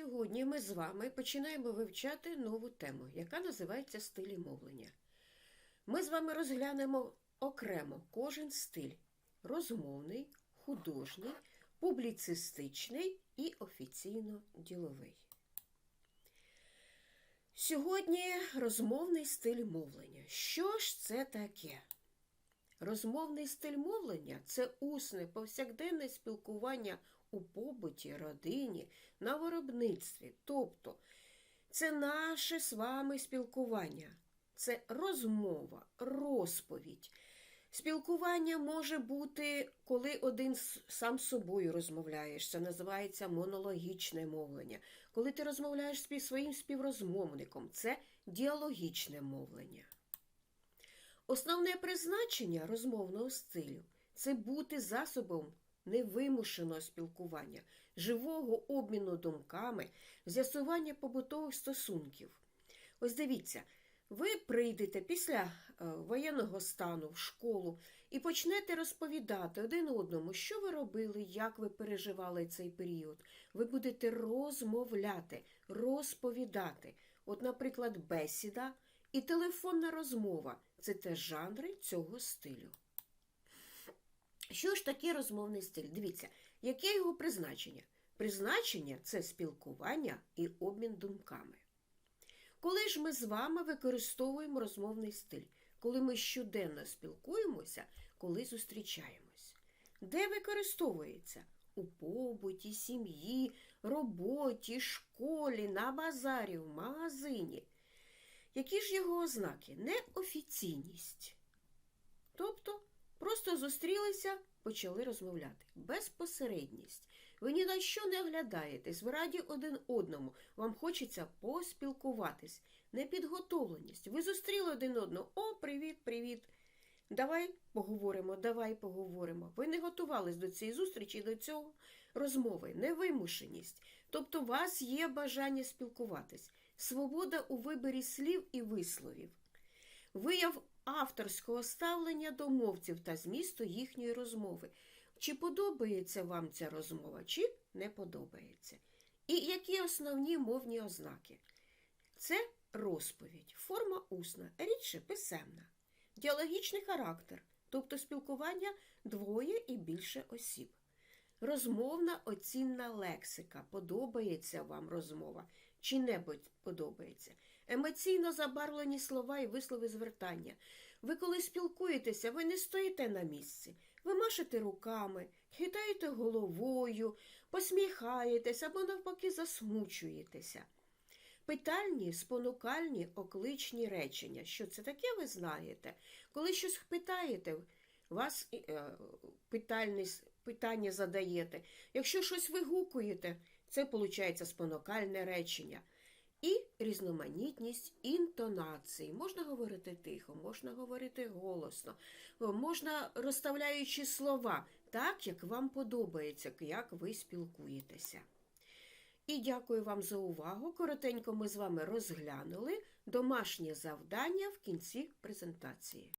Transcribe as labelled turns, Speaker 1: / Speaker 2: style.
Speaker 1: Сьогодні ми з вами починаємо вивчати нову тему, яка називається стилі мовлення. Ми з вами розглянемо окремо кожен стиль розмовний, художній, публіцистичний і офіційно-діловий. Сьогодні розмовний стиль мовлення. Що ж це таке? Розмовний стиль мовлення це усне повсякденне спілкування у побуті, родині, на виробництві. Тобто це наше з вами спілкування, це розмова, розповідь. Спілкування може бути, коли один сам з собою розмовляєш. Це називається монологічне мовлення. Коли ти розмовляєш зі своїм співрозмовником, це діалогічне мовлення. Основне призначення розмовного стилю це бути засобом невимушеного спілкування, живого обміну думками, з'ясування побутових стосунків. Ось дивіться, ви прийдете після е, воєнного стану в школу і почнете розповідати один одному, що ви робили, як ви переживали цей період. Ви будете розмовляти, розповідати. От, наприклад, бесіда і телефонна розмова це теж жанри цього стилю. Що ж таке розмовний стиль? Дивіться, яке його призначення? Призначення це спілкування і обмін думками. Коли ж ми з вами використовуємо розмовний стиль, коли ми щоденно спілкуємося, коли зустрічаємось, де використовується? У побуті, сім'ї, роботі, школі, на базарі, в магазині. Які ж його ознаки? Неофіційність. Тобто просто зустрілися, почали розмовляти. Безпосередність. Ви ні на що не оглядаєтесь, ви раді один одному, вам хочеться поспілкуватись. Непідготовленість. Ви зустріли один одного. О, привіт, привіт. Давай поговоримо, давай поговоримо. Ви не готувались до цієї зустрічі, до цього розмови, невимушеність. Тобто у вас є бажання спілкуватись, свобода у виборі слів і висловів, вияв авторського ставлення до мовців та змісту їхньої розмови. Чи подобається вам ця розмова, чи не подобається? І які основні мовні ознаки? Це розповідь, форма усна, рідше писемна, діалогічний характер, тобто спілкування двоє і більше осіб. Розмовна оцінна лексика. Подобається вам розмова чи не бо- подобається. Емоційно забарвлені слова і вислови звертання. Ви коли спілкуєтеся, ви не стоїте на місці. Ви машете руками, хитаєте головою, посміхаєтесь або навпаки засмучуєтеся. Питальні, спонукальні, окличні речення. Що це таке, ви знаєте? Коли щось питаєте, вас е, питальне питання задаєте. Якщо щось вигукуєте, це виходить спонукальне речення. І різноманітність інтонацій. Можна говорити тихо, можна говорити голосно, можна розставляючи слова так, як вам подобається, як ви спілкуєтеся. І дякую вам за увагу. Коротенько ми з вами розглянули домашнє завдання в кінці презентації.